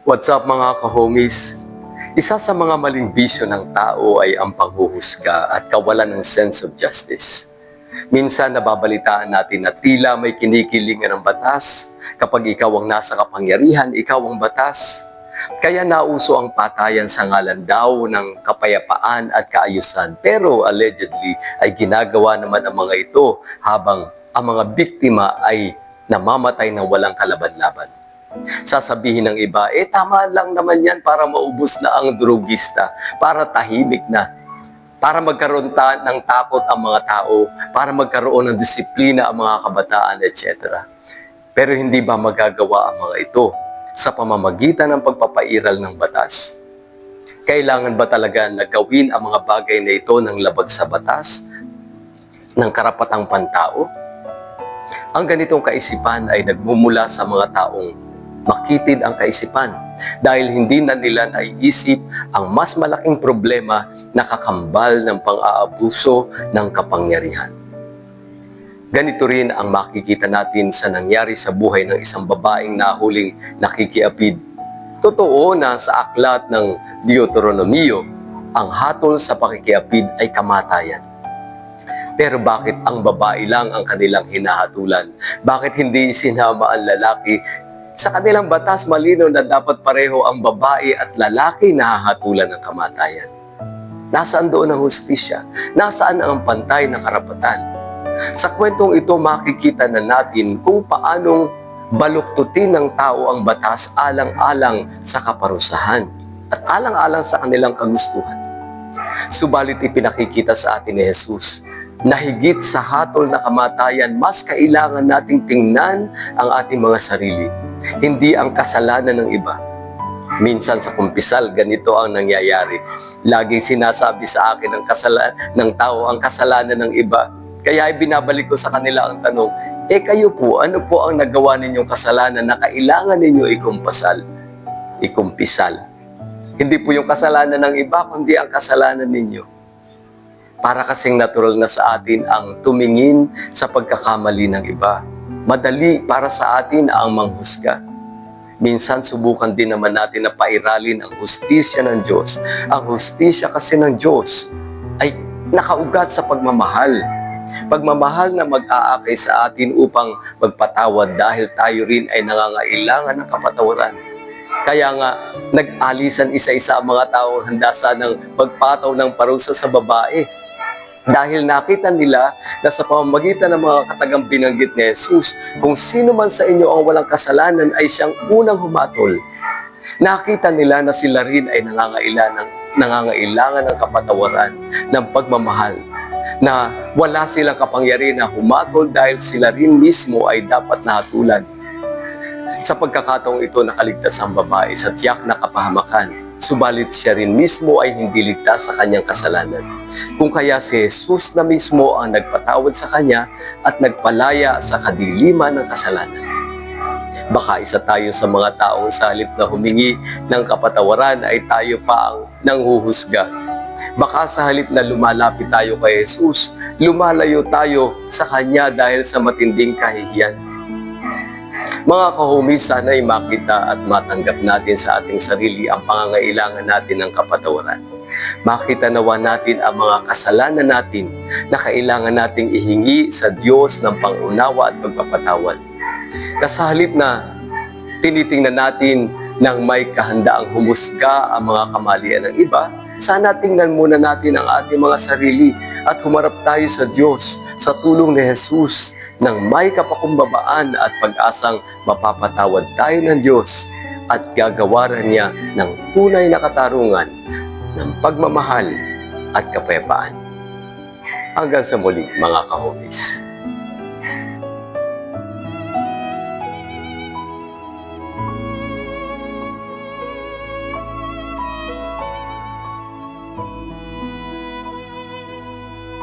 What's up mga kahomies? Isa sa mga maling bisyo ng tao ay ang panghuhusga at kawalan ng sense of justice. Minsan nababalitaan natin na tila may kinikilingan ng batas. Kapag ikaw ang nasa kapangyarihan, ikaw ang batas. Kaya nauso ang patayan sa ngalan daw ng kapayapaan at kaayusan. Pero allegedly ay ginagawa naman ang mga ito habang ang mga biktima ay namamatay ng walang kalaban-laban. Sasabihin ng iba, eh tama lang naman yan para maubos na ang drugista, para tahimik na, para magkaroon ta- ng takot ang mga tao, para magkaroon ng disiplina ang mga kabataan, etc. Pero hindi ba magagawa ang mga ito sa pamamagitan ng pagpapairal ng batas? Kailangan ba talaga na gawin ang mga bagay na ito ng labag sa batas ng karapatang pantao? Ang ganitong kaisipan ay nagmumula sa mga taong makitid ang kaisipan dahil hindi na nila naiisip ang mas malaking problema na kakambal ng pang-aabuso ng kapangyarihan. Ganito rin ang makikita natin sa nangyari sa buhay ng isang babaeng nahuling nakikiapid. Totoo na sa aklat ng Deuteronomio, ang hatol sa pakikiapid ay kamatayan. Pero bakit ang babae lang ang kanilang hinahatulan? Bakit hindi sinama ang lalaki? Sa kanilang batas malino na dapat pareho ang babae at lalaki na hahatulan ng kamatayan. Nasaan doon ang hustisya? Nasaan ang pantay na karapatan? Sa kwentong ito makikita na natin kung paanong baluktutin ng tao ang batas alang-alang sa kaparusahan at alang-alang sa kanilang kagustuhan. Subalit ipinakikita sa atin ni Jesus na higit sa hatol na kamatayan, mas kailangan nating tingnan ang ating mga sarili, hindi ang kasalanan ng iba. Minsan sa kumpisal, ganito ang nangyayari. Laging sinasabi sa akin ng, kasala, ng tao ang kasalanan ng iba. Kaya ay binabalik ko sa kanila ang tanong, eh kayo po, ano po ang nagawa ninyong kasalanan na kailangan ninyo ikumpasal? Ikumpisal. Hindi po yung kasalanan ng iba, kundi ang kasalanan ninyo. Para kasing natural na sa atin ang tumingin sa pagkakamali ng iba. Madali para sa atin ang manghusga. Minsan subukan din naman natin na pairalin ang hustisya ng Diyos. Ang hustisya kasi ng Diyos ay nakaugat sa pagmamahal. Pagmamahal na mag-aakay sa atin upang magpatawad dahil tayo rin ay nangangailangan ng kapatawaran. Kaya nga, nag-alisan isa-isa ang mga tao handa sanang magpataw ng parusa sa babae. Dahil nakita nila na sa pamamagitan ng mga katagang binanggit ni Jesus, kung sino man sa inyo ang walang kasalanan ay siyang unang humatol. Nakita nila na sila rin ay nangangailangan ng, nangangailangan ng kapatawaran, ng pagmamahal, na wala silang kapangyarihan na humatol dahil sila rin mismo ay dapat nahatulan. Sa pagkakataong ito, nakaligtas ang babae sa tiyak na kapahamakan. Subalit siya rin mismo ay hindi ligtas sa kanyang kasalanan. Kung kaya si Jesus na mismo ang nagpatawad sa kanya at nagpalaya sa kadiliman ng kasalanan. Baka isa tayo sa mga taong sa na humingi ng kapatawaran ay tayo pa ang nanghuhusga. Baka sa halip na lumalapit tayo kay Jesus, lumalayo tayo sa Kanya dahil sa matinding kahihiyan. Mga kahomies, sana'y makita at matanggap natin sa ating sarili ang pangangailangan natin ng kapatawaran. Makita nawa natin ang mga kasalanan natin na kailangan nating ihingi sa Diyos ng pangunawa at pagpapatawad. Na sa halip na tinitingnan natin ng may kahandaang humusga ang mga kamalian ng iba, sana tingnan muna natin ang ating mga sarili at humarap tayo sa Diyos sa tulong ni Jesus ng may kapakumbabaan at pag-asang mapapatawad tayo ng Diyos at gagawaran niya ng tunay na katarungan ng pagmamahal at kapayapaan. Hanggang sa muli mga kahomies.